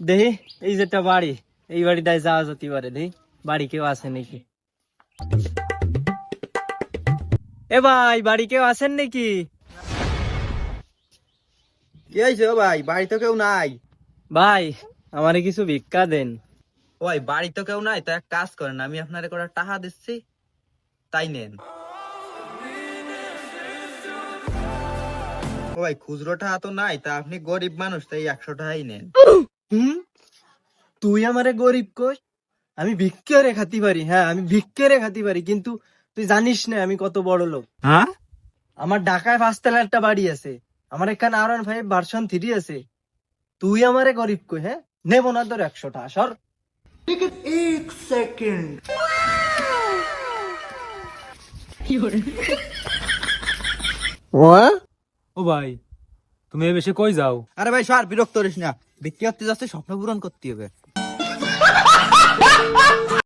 দেখি এই যেটা বাড়ি এই বাড়িটায় যাওয়া যেতে পারে দেখি বাড়ি কেউ আছে নাকি? এ ভাই বাড়ি কেউ আছেন নাকি? কি হয়েছে ভাই? বাড়ি তো কেউ নাই। ভাই আমারে কিছু ভিক্ষা দেন। ওই বাড়ি তো কেউ নাই তো এক কাজ করেন আমি আপনার করে টাকা দিচ্ছি তাই নেন। ও ভাই খুচরো টাকা তো নাই তা আপনি গরিব মানুষ তাই একশো টাকাই নেন। হুম? তুই আমারে গরিব কই? আমি ভিক্ষে খাতি পারি হ্যাঁ আমি ভিক্ষে খাতি পারি কিন্তু তুই জানিস না আমি কত বড় লোক। হ্যাঁ? আমার ঢাকায় পাঁচতলা একটা বাড়ি আছে আমার এখানে আর ওয়ান ফাইভ ভার্সন থ্রি আছে। তুই আমারে গরিব কই হ্যাঁ? নেব না তোর একশোটা একশো টাকা সর ও ভাই। তুমি এ বেশি কই যাও? আরে ভাই সার বিরক্ত করিস না। ব্যক্তিগত যাচ্ছে স্বপ্ন পূরণ করতে হবে।